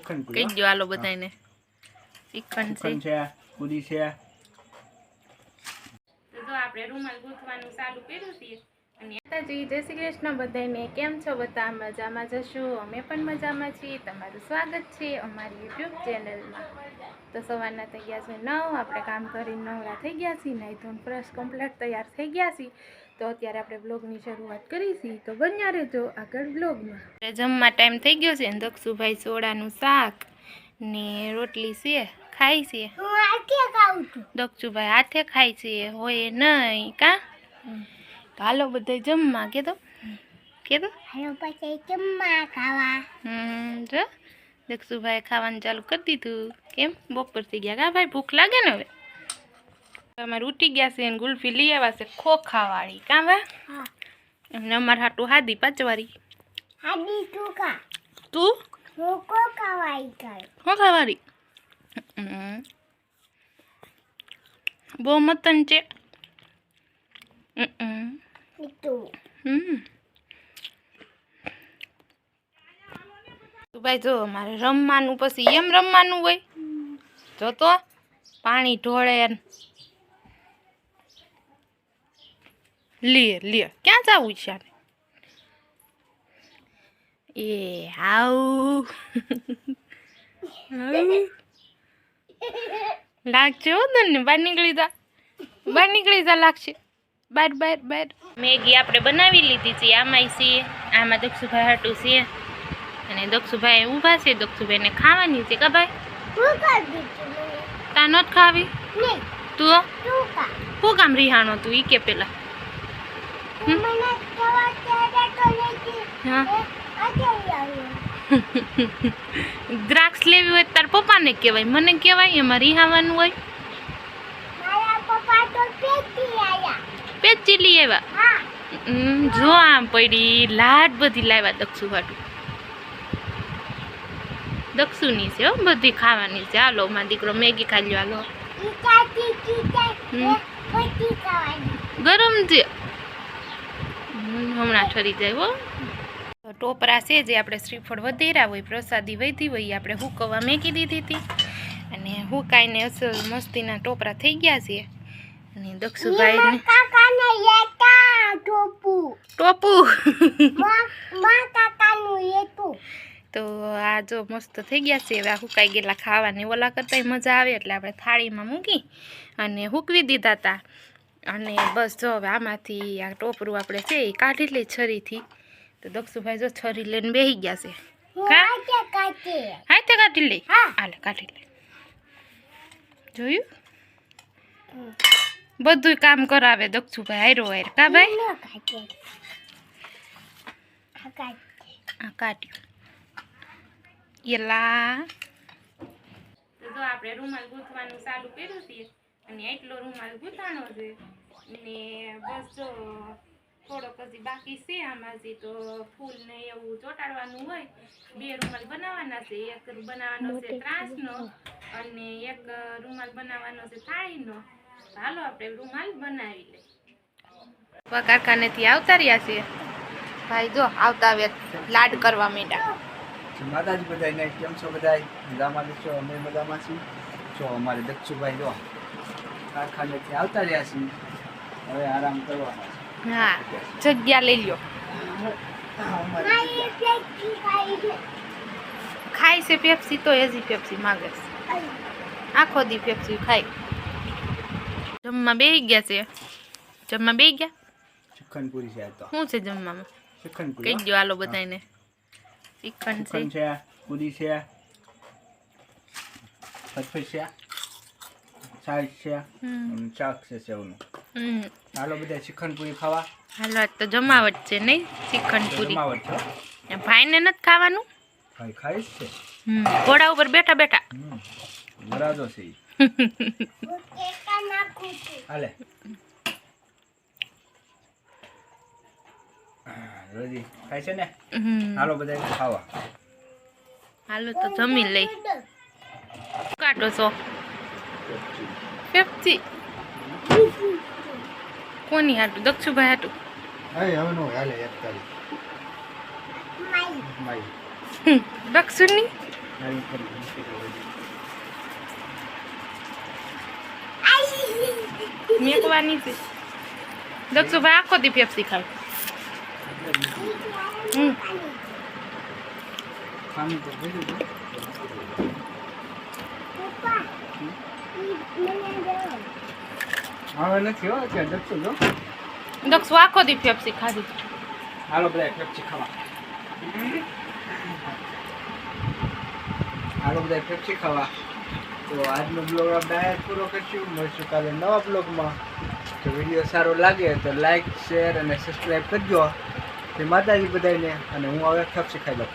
પૂરી દો આલો બધાને શ્રીખંડ છે. પૂરી છે તો જો આપણે રૂમાલ ગૂંથવાનું ચાલુ કર્યું છે અને માતાજી જય શ્રી કૃષ્ણ બધાને કેમ છો બધા? મજામાં જશો? અમે પણ મજામાં છીએ. તમારું સ્વાગત છે અમારી યુટ્યુબ ચેનલમાં. તો સવારના થઈ ગયા છે નવ આપણે કામ કરીને નવરા થઈ ગયા છીએ નહીં ધોન ફ્રેશ કમ્પ્લીટ તૈયાર થઈ ગયા છીએ. તો અત્યારે આપણે બ્લોગની શરૂઆત કરીશી. તો બન્યા રહેજો આગળ બ્લોગમાં જમવા ટાઈમ થઈ ગયો છે દક્ષુભાઈ સોડાનું શાક ને રોટલી છે ખાય છે. દક્ષુભાઈ હાથે ખાય છે. હોય નહીં કા? તો હાલો બધા જમવા કે તો? કે તો? હાલો પછી જમવા ખાવા. હમ જો. દક્ષુભાઈ ખાવાનું ચાલુ કરી દીધું. કેમ? બપોર થઈ ગયા. કા ભાઈ ભૂખ લાગે ને હવે? અમારે ઉઠી ગયા છે ને ગુલ્ફી લઈ આવ્યા છે ખોખાવાળી. કા ભાઈ? હા. એમને અમારે હાટું હાદી પાંચવાળી હાડી તું ખા. તું? હું કો ખાવાઈ કર ખોખાવાળી? હમ. બહુ મતન છે. હમ તું હમ. તો ભાઈ જો મારે રમવાનું પછી એમ રમવાનું હોય જો તો પાણી ઢોળે. લે લે ક્યાં જવું છે આને? એ આવું. લાગશે હો તને બહાર નીકળી જા બહાર નીકળી જા લાગશે બાર બાર બાર. મેગી આપણે બનાવી લીધી છે આમાંય છીએ આમાં દક્ષુભાઈ હાટું છે. અને દક્ષુભાઈ ઊભા છે દક્ષુભાઈને ખાવાની છે કે ભાઈ? તા નત ખાવી? તું શું કામ રિહાણો તું ઈ કે પેલા. દ્રાક્ષ લેવી હોય તાર પપ્પાને કહેવાય મને કહેવાય એમાં રિહાવાનું હોય મારા પપ્પા તો પેટી આયા ચીલી આવ્યા જો આમ પડી લાડ બધી લાવ્યા દક્ષુ હાટું. દક્ષુની છે બધી ખાવાની છે. હાલો માં દીકરો મેગી ખાઈ લો હાલો. ગરમ છે. હમ, હમણાં ઠરી જાય હો. ટોપરા છે જે આપણે શ્રીફળ વધેરા હોય પ્રસાદી વધી હોય આપણે હુકવા મેકી દીધી હતી. અને હુકાઈને અસલ મસ્તીના ટોપરા થઈ ગયા છે અને દક્ષુભાઈને કાકાને લેતા ટોપુ. ટોપુ. માં કાકાનું લેતું. તો આ જો મસ્ત થઈ ગયા છે. હવે આ હુકાઈ ગયેલા ખાવાની ઓલા કરતાંય મજા આવે એટલે આપણે થાળીમાં મૂકી અને હુકવી દીધા હતા અને બસ જો હવે આમાંથી આ ટોપરું આપણે છે એ કાઢી લઈ છરીથી. તો દક્ષુભાઈ જો છરી લઈને બેસી ગયા છે. હું તે કાઢી. લઈ હા. હાલે કાઢી લઈ જોયું? બધું કામ કરાવે દક્ષુભાઈ હાયરો હાયર. કા ભાઈ? આ કાઢે એલા તો જો આપણે રૂમાલ ગૂંથવાનું ચાલુ કર્યું છે અને એટલો રૂમાલ ગૂંથાણો છે ને બસ જો થોડોક હજી બાકી છે આમાંથી તો ફૂલ ને એવું ચોંટાડવાનું હોય બે રૂમાલ બનાવવાના છે. એક બનાવવાનો છે ત્રાસનો અને એક રૂમાલ બનાવવાનો છે થાળીનો. હાલો આપણે રૂમાલ બનાવી લઈએ. કારખાનેથી આવતા રહ્યા છીએ. ભાઈ જો આવતા આવ્યા લાડ કરવા માંડ્યા માતાજી બધાને કેમ છો બધા મજામાં છો? અમે મજામાં છીએ. જો અમારે દક્ષુભાઈ જો કારખાનેથી આવતા રહ્યા છીએ. હવે આરામ કરવાના હા જગ્યા લઈ લ્યો. છે છે ખાય છે પેપ્સી તો હજી પેપ્સી માગે છે. આખો દી પેપ્સી ખાય. જમવા બેહી ગયા છે. જમવા બેહી ગયા? શ્રીખંડ છે તો. શું છે જમવામાં? શ્રીખંડ કહી દો આલો બધાને શ્રીખંડ છે. પૂરી છે ફટફટ છે છાશ છે હમ. અને છે સેવનું. હમ. હાલો બધા શ્રીખંડ પૂરી ખાવા. હાલો આજ તો જમાવટ છે નહીં શ્રીખંડ પૂરી જમાવટ છે ભાઈને નથી ખાવાનું? ભાઈ ખાઈશ છે. હમ. ઘોડા ઉપર બેઠા બેઠા. હમ વરાજો છે હાલે. રોજી ખાય છે ને? હાલો બધા ખાવા. હાલો તો જમી લઈ. કાઢો છો? પેપ્સી કોની હાટું? દક્ષુભાઈ હાટું? હવે હવે નો હાલે એક તારીખ દક્ષુની આવી કરી મૂકી દો બધી. મેકવાની છે દક્ષુભાઈ આખો દી પેપ્સી ખાય દક્ષુ આખો દી પેપ્સી ખાધી હાલો બધા પેપ્સી ખાવા હાલો બધા પેપ્સી ખાવા તો આજનો બ્લોગ આપણે અહીંયા પૂરો કરીશું. મળીશું કાલે નવા બ્લોગમાં તો વીડિયો સારો લાગે તો લાઈક શેર અને સબસ્ક્રાઈબ કરજો. તે માતાજી બધાને અને હું હવે ખપ શીખાઈ લઉં.